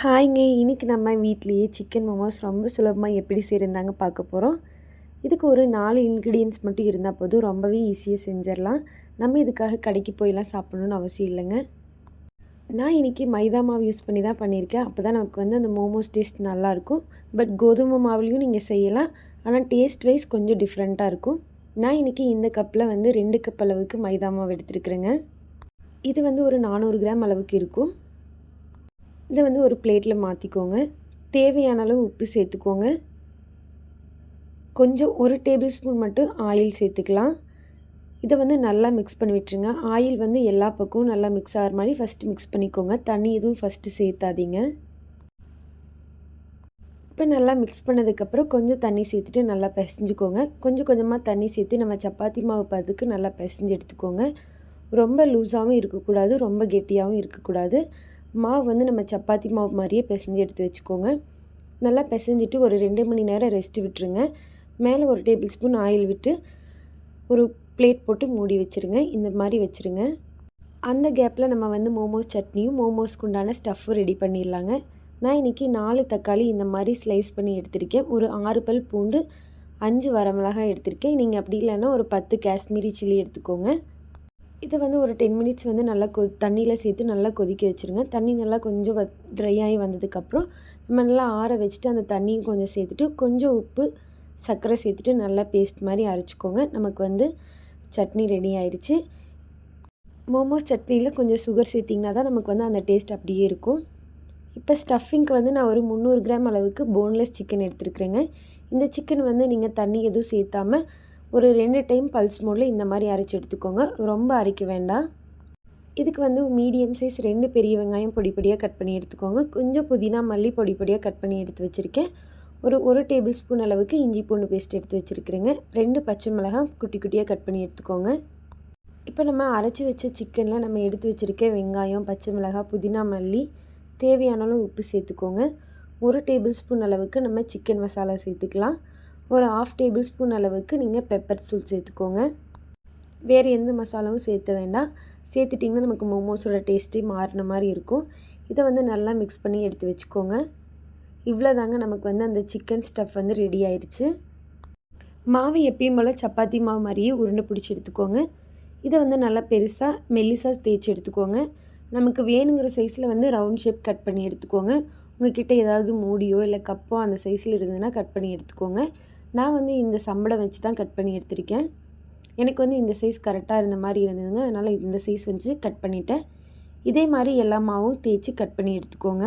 ஹாய்ங்க. இன்றைக்கி நம்ம வீட்லேயே சிக்கன் மோமோஸ் ரொம்ப சுலபமாக எப்படி செய்கிறந்தாங்க பார்க்க போகிறோம் இதுக்கு ஒரு நாலு இன்க்ரீடியன்ஸ் மட்டும் இருந்தால் போதும். ரொம்பவே ஈஸியாக செஞ்சிடலாம். நம்ம இதுக்காக கடைக்கு போயெல்லாம் சாப்பிடணுன்னு அவசியம் இல்லைங்க. நான் இன்றைக்கி மைதா மாவு யூஸ் பண்ணி தான் பண்ணியிருக்கேன். அப்போ தான் நமக்கு வந்து அந்த மோமோஸ் டேஸ்ட் நல்லாயிருக்கும் பட் கோதுமை மாவுலேயும் நீங்கள் செய்யலாம். ஆனால் டேஸ்ட் வைஸ் கொஞ்சம் டிஃப்ரெண்ட்டாக இருக்கும். நான் இன்றைக்கி இந்த கப்பில் வந்து ரெண்டு கப் அளவுக்கு மைதா மாவு எடுத்துருக்குறேங்க. இது வந்து ஒரு நானூறு கிராம் அளவுக்கு இருக்கும். இதை வந்து ஒரு பிளேட்டில் மாற்றிக்கோங்க. தேவையான அளவு உப்பு சேர்த்துக்கோங்க. கொஞ்சம் ஒரு டேபிள் ஸ்பூன் மட்டும் ஆயில் சேர்த்துக்கலாம். இதை வந்து நல்லா மிக்ஸ் பண்ணி விட்டுருங்க. ஆயில் வந்து எல்லா பக்கமும் நல்லா மிக்ஸ் ஆகிற மாதிரி ஃபஸ்ட்டு மிக்ஸ் பண்ணிக்கோங்க. தண்ணி எதுவும் ஃபஸ்ட்டு சேர்த்தாதீங்க. இப்போ நல்லா மிக்ஸ் பண்ணதுக்கப்புறம் கொஞ்சம் தண்ணி சேர்த்துட்டு நல்லா பிசைஞ்சுக்கோங்க. கொஞ்சம் கொஞ்சமாக தண்ணி சேர்த்து நம்ம சப்பாத்தி மாவு பதுக்கு நல்லா பிசைஞ்சு எடுத்துக்கோங்க. ரொம்ப லூஸாகவும் இருக்கக்கூடாது. ரொம்ப கெட்டியாகவும் இருக்கக்கூடாது. மாவு வந்து நம்ம சப்பாத்தி மாவு மாதிரியே பிசைஞ்சு எடுத்து வச்சுக்கோங்க. நல்லா பிசைஞ்சிட்டு ஒரு ரெண்டு மணி நேரம் ரெஸ்ட்டு விட்டுருங்க. மேலே ஒரு டேபிள் ஸ்பூன் ஆயில் விட்டு ஒரு பிளேட் போட்டு மூடி வச்சுருங்க. இந்த மாதிரி வச்சுருங்க. அந்த கேப்பில் நம்ம வந்து மோமோஸ் சட்னியும் மோமோஸ்க்கு உண்டான ஸ்டஃப்பும் ரெடி பண்ணிடலாங்க. நான் இன்றைக்கி நாலு தக்காளி இந்த மாதிரி ஸ்லைஸ் பண்ணி எடுத்திருக்கேன். ஒரு ஆறு பல் பூண்டு அஞ்சு வரமிளகாய் எடுத்திருக்கேன். நீங்கள் அப்படி இல்லைன்னா ஒரு பத்து காஷ்மீரி சில்லி எடுத்துக்கோங்க. இதை வந்து ஒரு டென் மினிட்ஸ் வந்து நல்லா கொ தண்ணியில் சேர்த்து நல்லா கொதிக்க வச்சுருங்க. தண்ணி நல்லா கொஞ்சம் வ ட்ரை ஆகி வந்ததுக்கப்புறம் நம்ம நல்லா ஆற வச்சுட்டு அந்த தண்ணியும் கொஞ்சம் சேர்த்துட்டு கொஞ்சம் உப்பு சர்க்கரை சேர்த்துட்டு நல்லா பேஸ்ட் மாதிரி அரைச்சிக்கோங்க. நமக்கு வந்து சட்னி ரெடி ஆயிடுச்சு மோமோஸ் சட்னியில் கொஞ்சம் சுகர் சேர்த்திங்கன்னா தான் நமக்கு வந்து அந்த டேஸ்ட் அப்படியே இருக்கும். இப்போ ஸ்டஃபிங்க்கு வந்து நான் ஒரு முந்நூறு கிராம் அளவுக்கு போன்லெஸ் சிக்கன் எடுத்துருக்குறேங்க. இந்த சிக்கன் வந்து நீங்கள் தண்ணி எதுவும் சேர்த்தாமல் ஒரு ரெண்டு டைம் பல்ஸ் மோடில் இந்த மாதிரி அரைச்சி எடுத்துக்கோங்க. ரொம்ப அரைக்க வேண்டாம். இதுக்கு வந்து மீடியம் சைஸ் ரெண்டு பெரிய வெங்காயம் பொடி பொடியாக கட் பண்ணி எடுத்துக்கோங்க. கொஞ்சம் புதினா மல்லி பொடி பொடியாக கட் பண்ணி எடுத்து வச்சுருக்கேன். ஒரு ஒரு டேபிள் ஸ்பூன் அளவுக்கு இஞ்சி பூண்டு பேஸ்ட் எடுத்து வச்சுருக்குறேங்க. ரெண்டு பச்சை மிளகாய் குட்டி குட்டியாக கட் பண்ணி எடுத்துக்கோங்க. இப்போ நம்ம அரைச்சி வச்ச சிக்கனில் நம்ம எடுத்து வச்சுருக்க வெங்காயம் பச்சை மிளகாய் புதினா மல்லி தேவையான உப்பு சேர்த்துக்கோங்க. ஒரு டேபிள் ஸ்பூன் அளவுக்கு நம்ம சிக்கன் மசாலா சேர்த்துக்கலாம். ஒரு ஆஃப் டேபிள் ஸ்பூன் அளவுக்கு நீங்கள் பெப்பர் தூள் சேர்த்துக்கோங்க. வேறு எந்த மசாலாவும் சேர்த்த வேண்டாம். சேர்த்துட்டிங்கன்னா நமக்கு மோமோஸோட டேஸ்ட்டே மாறின மாதிரி இருக்கும். இதை வந்து நல்லா மிக்ஸ் பண்ணி எடுத்து வச்சுக்கோங்க. இவ்வளோ தாங்க நமக்கு வந்து அந்த சிக்கன் ஸ்டஃப் வந்து ரெடி ஆயிடுச்சு. மாவு எப்பயும் போல் சப்பாத்தி மாவு மாதிரியே உருண்டை பிடிச்சி எடுத்துக்கோங்க. இதை வந்து நல்லா பெருசாக மெல்லிசாக தேய்ச்சி எடுத்துக்கோங்க. நமக்கு வேணுங்கிற சைஸில் வந்து ரவுண்ட் ஷேப் கட் பண்ணி எடுத்துக்கோங்க. உங்கள்கிட்ட ஏதாவது மூடியோ இல்லை கப்போ அந்த சைஸில் இருந்ததுன்னா கட் பண்ணி எடுத்துக்கோங்க. நான் வந்து இந்த சம்பளம் வச்சு தான் கட் பண்ணி எடுத்திருக்கேன். எனக்கு வந்து இந்த சைஸ் கரெக்டாக இருந்த மாதிரி இருந்ததுங்க. அதனால் இந்த சைஸ் வச்சு கட் பண்ணிவிட்டேன் இதே மாதிரி எல்லா மாவும் தேய்ச்சி கட் பண்ணி எடுத்துக்கோங்க.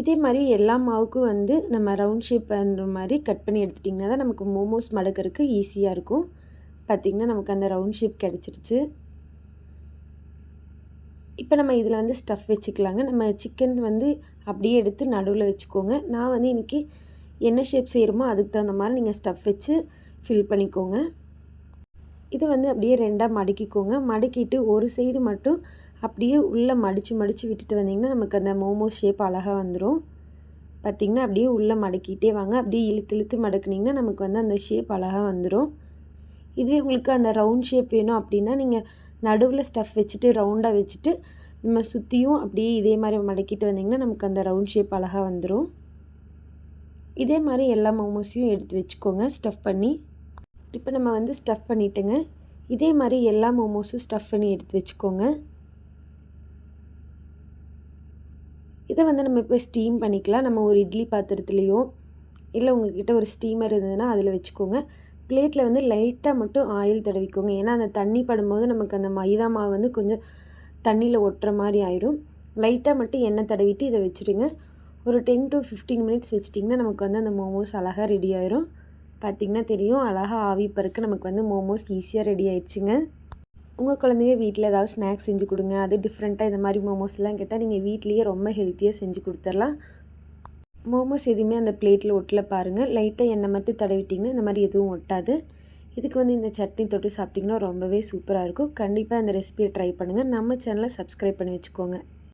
இதே மாதிரி எல்லா மாவுக்கும் வந்து நம்ம ரவுண்ட் ஷேப் பண்ணுற மாதிரி கட் பண்ணி எடுத்துட்டிங்கன்னா தான் நமக்கு மோமோஸ் மடக்கிறதுக்கு ஈஸியாக இருக்கும். பார்த்திங்கன்னா நமக்கு அந்த ரவுண்ட் ஷேப் கிடச்சிருச்சு. இப்போ நம்ம இதில் வந்து ஸ்டஃப் வச்சுக்கலாங்க. நம்ம சிக்கன் வந்து அப்படியே எடுத்து நடுவில் வச்சுக்கோங்க. நான் வந்து இன்றைக்கி என்ன ஷேப் செய்கிறோமோ அதுக்கு தகுந்த மாதிரி நீங்கள் ஸ்டஃப் வச்சு ஃபில் பண்ணிக்கோங்க. இதை வந்து அப்படியே ரெண்டாக மடக்கிக்கோங்க. மடக்கிட்டு ஒரு சைடு மட்டும் அப்படியே உள்ளே மடித்து மடித்து விட்டுட்டு வந்திங்கன்னா நமக்கு அந்த மோமோஸ் ஷேப் அழகாக வந்துடும் பார்த்திங்கன்னா அப்படியே உள்ளே மடக்கிட்டே வாங்க. அப்படியே இழுத்து இழுத்து மடக்குனிங்கன்னா நமக்கு வந்து அந்த ஷேப் அழகாக வந்துடும் இதுவே உங்களுக்கு அந்த ரவுண்ட் ஷேப் வேணும் அப்படின்னா நீங்கள் நடுவில் ஸ்டஃப் வச்சுட்டு ரவுண்டாக வச்சுட்டு நம்ம சுற்றியும் அப்படியே இதே மாதிரி மடக்கிட்டு வந்திங்கன்னா நமக்கு அந்த ரவுண்ட் ஷேப் அழகாக வந்துடும் இதே மாதிரி எல்லா மோமோஸையும் எடுத்து வச்சுக்கோங்க ஸ்டஃப் பண்ணி. இப்போ நம்ம வந்து ஸ்டஃப் பண்ணிவிட்டுங்க இதே மாதிரி எல்லா மோமோஸும் ஸ்டஃப் பண்ணி எடுத்து வச்சுக்கோங்க. இதை வந்து நம்ம இப்போ ஸ்டீம் பண்ணிக்கலாம். நம்ம ஒரு இட்லி பாத்திரத்துலேயோ இல்லை உங்கள்கிட்ட ஒரு ஸ்டீமர் இருந்ததுன்னா அதில் வச்சுக்கோங்க. பிளேட்டில் வந்து லைட்டாக மட்டும் ஆயில் தடவிக்கோங்க. ஏன்னா அந்த தண்ணி படும்போது நமக்கு அந்த மைதா மாவு வந்து கொஞ்சம் தண்ணியில் ஒட்டுற மாதிரி ஆயிரும். லைட்டாக மட்டும் எண்ணெய் தடவிட்டு இதை வச்சுருங்க. ஒரு டென் டு ஃபிஃப்டீன் மினிட்ஸ் வச்சிட்டிங்கன்னா நமக்கு வந்து அந்த மோமோஸ் அழகாக ரெடி ஆயிரும். பார்த்திங்கன்னா தெரியும் அழகாக ஆவி பறக்க நமக்கு வந்து மோமோஸ் ஈஸியாக ரெடி ஆயிடுச்சுங்க. உங்கள் குழந்தைங்க வீட்டில் ஏதாவது ஸ்நாக்ஸ் செஞ்சு கொடுங்க. அது டிஃப்ரெண்ட்டாக இந்த மாதிரி மோமோஸ்லாம் கேட்டால் நீங்கள் வீட்லேயே ரொம்ப ஹெல்த்தியாக செஞ்சு கொடுத்துர்லாம் மோமோஸ் எதுவுமே அந்த பிளேட்டில் ஒட்டல பாருங்கள் லைட்டாக எண்ணெய் மட்டும் தடவிட்டிங்கன்னா இந்த மாதிரி எதுவும் ஒட்டாது. இதுக்கு வந்து இந்த சட்னி தொட்டு சாப்பிட்டிங்கன்னா ரொம்பவே சூப்பராக இருக்கும். கண்டிப்பாக இந்த ரெசிபியை ட்ரை பண்ணுங்கள் நம்ம சேனலை சப்ஸ்கிரைப் பண்ணி வச்சுக்கோங்க.